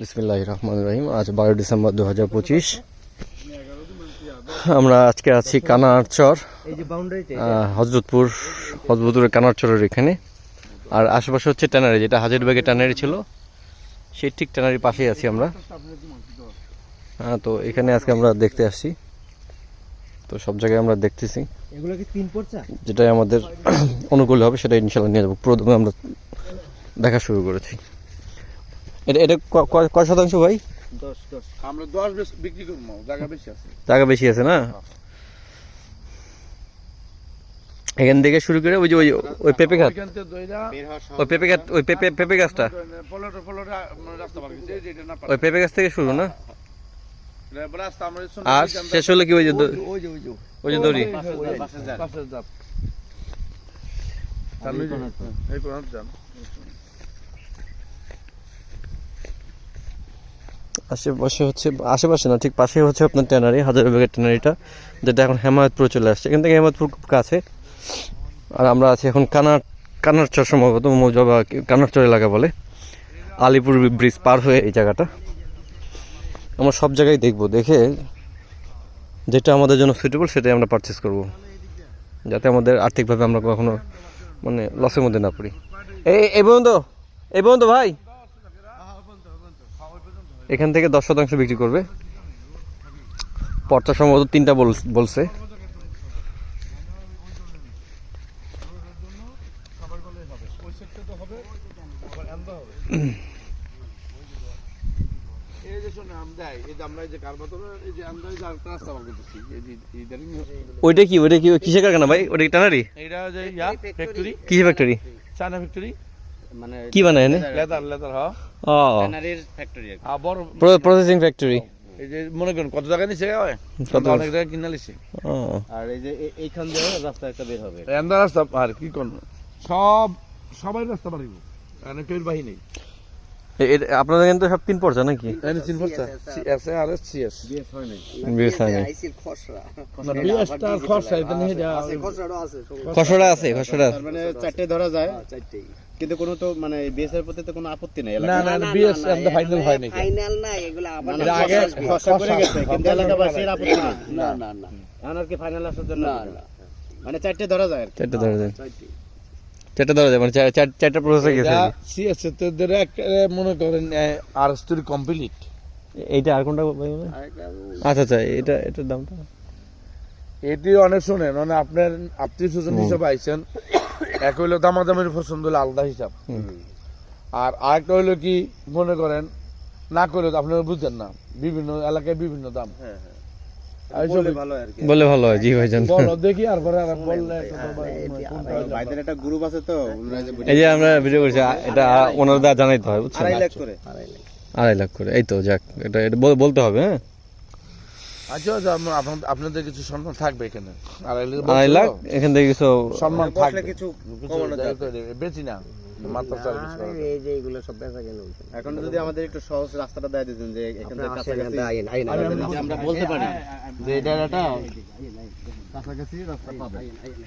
বিসমিল্লাহ রহমান রহিম। আজ বারো ডিসেম্বর দু হাজার পঁচিশ। আমরা আজকে আছি কানারচর হজরতপুর হজরতপুরের কানারচরের এখানে। আর আশেপাশে হচ্ছে ট্যানারি যেটা হাজারবাগে ট্যানারি ছিল সেই ঠিক ট্যানারির পাশেই আছি আমরা। হ্যাঁ তো এখানে আজকে আমরা দেখতে আসছি। তো সব জায়গায় আমরা দেখতেছি। যেটাই আমাদের অনুকূল হবে সেটা ইনশাল্লাহ নিয়ে যাব। প্রথমে আমরা দেখা শুরু করেছি। এটা এটা ক- ক- কয় শতাংশ ভাই? দশ দশ। আমরা দশ বিক্রি করব জায়গা বেশি আছে। জায়গা বেশি আছে না? এখান থেকে শুরু করে ওই যে ওই ওই পেঁপে গাছ ওই পেঁপে গাছ ওই পেঁপে পেঁপে গাছটা? মানে রাস্তা পার গেছে এই যে এটা না পার। ওই পেঁপে গাছ থেকে শুরু না? এটা রাস্তা আমরা আর শেষ হলো কি ওই যে ওই যে দড়ি? এই কোন যান আশেপাশে হচ্ছে, আশেপাশে না, ঠিক পাশে হচ্ছে আপনার ট্যানারি, হাজার ব্যাগের ট্যানারিটা, যেটা এখন হেমায়তপুর চলে আসছে। এখান থেকে হেমায়তপুর কাছে। আর আমরা আছি এখন কানার, কানারচর সম্ভবত, মৌজা বা কি- কানারচর এলাকা বলে। আলিপুর ব্রিজ পার হয়ে এই জায়গাটা। আমরা সব জায়গায় দেখব, দেখে যেটা আমাদের জন্য সুইটেবল সেটাই আমরা পারচেস করব। যাতে আমাদের আর্থিকভাবে আমরা কখনো মানে লসের মধ্যে না পড়ি। এই এই বন্ধু এই বন্ধু ভাই! এখান থেকে দশ শতাংশ বিক্রি করবে। পর্চা সম্ভবত তিনটা বলছে। ওইটা কি ওইটা কি কিসের কারখানা ভাই? ওটা কি টানারি? এইটা যে ফ্যাক্টরি কিসের ফ্যাক্টরি চায়না ফ্যাক্টরি মানে কি বানায় এনে? লেদার লেদার হ্যাঁ ও। ট্যানারির ফ্যাক্টরি আর বড় প্রসেসিং ফ্যাক্টরি এই যে মনে করেন কত টাকা নিছে? হয় কত? অনেক টাকা কিনা লিছে ও। আর এই যে এইখান দিয়ে রাস্তা একটা বের হবে। এন্দার রাস্তা আর কি করব সব সবাই রাস্তা পারিব এনে কেউ বাহি নেই। আপনাদের কিন্তু সব তিন পর্চা নাকি? S R S C S BS হয় নাই। বিএস হয় নাই। আইসির খসড়া। বিএসটা আর এটা নিয়ে যা। আছে আছে খসড়া আছে খসড়া মানে চারটে ধরা যায়। চারটেই। কিন্তু কোনো তো মানে বিএস এর প্রতি তো কোনো আপত্তি নেই না না বিএস এন্ড ফাইনাল হয় নাকি ফাইনাল না এগুলো আবার আগে খসড়া করে গেছে কিন্তু এলাকাবাসীর আপত্তি না না না আর কি ফাইনাল আসার জন্য না মানে চারটে ধরা যায় আর কি। ধরা যায়। চারটা। ধরা যায় মানে চার- চার- চারটা প্রসেসে গেছে। সিএস তো ধরে মনে করেন আর স্টোরি কমপ্লিট এইটা আর কোনটা? আচ্ছা আচ্ছা এটা এটার দামটা? এটি অনেক শোনেন মানে আপনার আত্মীয় স্বজন হিসাবে আইছেন এক হইল দামাদামের পছন্দ হলো আলাদা হিসাব। আর আরেকটা হইল কি মনে করেন না করলে তো আপনারা বুঝছেন না বিভিন্ন এলাকায় বিভিন্ন দাম। ভালো হয় বলে ভালো হয় জি ভাইজান। দেখি আর পরে আর বললে ভাইদের একটা গ্রুপ আছে তো এই যে আমরা ভিডিও করছি এটা ওনার জানাইতে হয় বুঝছেন? আড়াই লাখ করে। আড়াই লাখ করে এই তো যাক এটা এটা বলতে হবে হ্যাঁ? আচ্ছা আচ্ছা আপনাদের কিছু সম্মান থাকবে এখানে? আড়াই লাখ? এখান থেকে কিছু সম্মান থাকবে। কিছু বেচি না মাত্র সার্ভিস এই যে এগুলো সব বেচা কেন এখন যদি আমাদের একটু সহজ রাস্তাটা দেয় দিতেন যে এখান থেকে কাছাকাছি যে আমরা বলতে পারি যে এটা একটা কাছাকাছি রাস্তা পাবে।